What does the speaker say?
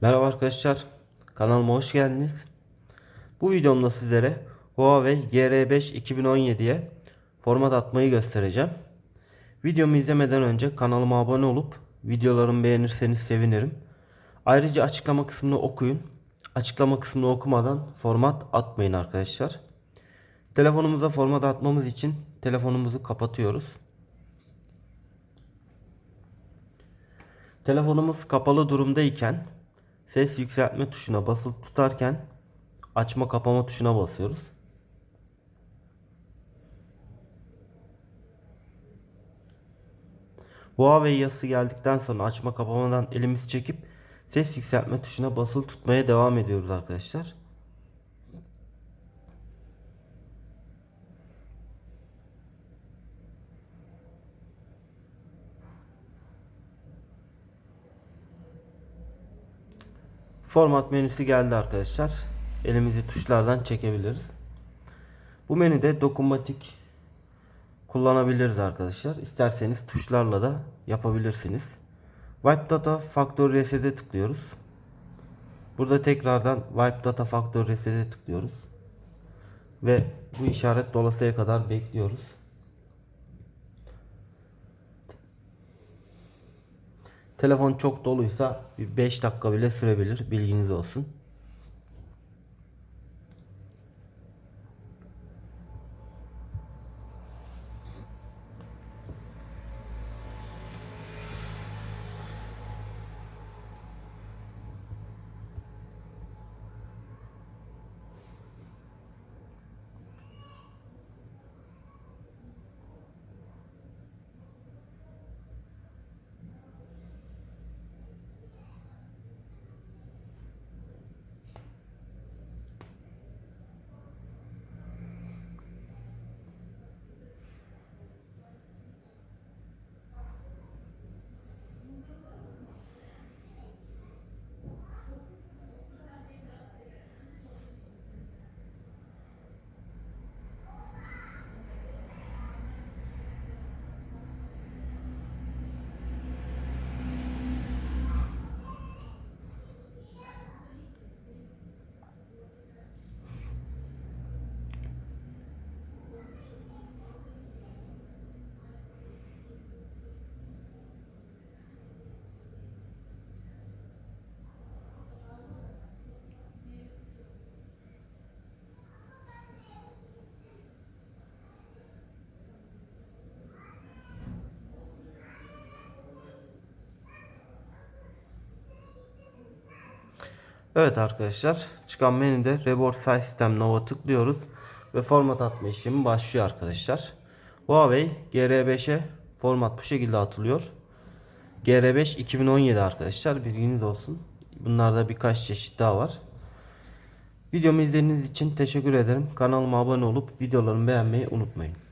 Merhaba arkadaşlar, kanalıma hoş geldiniz. Bu videomda sizlere Huawei GR5 2017'ye format atmayı göstereceğim. Videomu izlemeden önce kanalıma abone olup videolarımı beğenirseniz sevinirim. Ayrıca açıklama kısmını okuyun. Açıklama kısmını okumadan format atmayın arkadaşlar. Telefonumuza format atmamız için telefonumuzu kapatıyoruz. Telefonumuz kapalı durumdayken ses yükseltme tuşuna basılı tutarken açma kapama tuşuna basıyoruz. Huawei yazısı geldikten sonra açma kapamadan elimizi çekip ses yükseltme tuşuna basılı tutmaya devam ediyoruz arkadaşlar. Format menüsü geldi arkadaşlar. Elimizi tuşlardan çekebiliriz. Bu menüde dokunmatik kullanabiliriz arkadaşlar. İsterseniz tuşlarla da yapabilirsiniz. Wipe Data Factory Reset'e tıklıyoruz. Burada tekrardan Wipe Data Factory Reset'e tıklıyoruz. Ve bu işaret dolasıya kadar bekliyoruz. Telefon çok doluysa bir 5 dakika bile sürebilir. Bilginiz olsun. Evet arkadaşlar çıkan menüde Reboot Size System Nova tıklıyoruz ve format atma işlemi başlıyor arkadaşlar. Huawei GR5'e format bu şekilde atılıyor. GR5 2017 arkadaşlar bilginiz olsun. Bunlarda birkaç çeşit daha var. Videomu izlediğiniz için teşekkür ederim. Kanalıma abone olup videolarımı beğenmeyi unutmayın.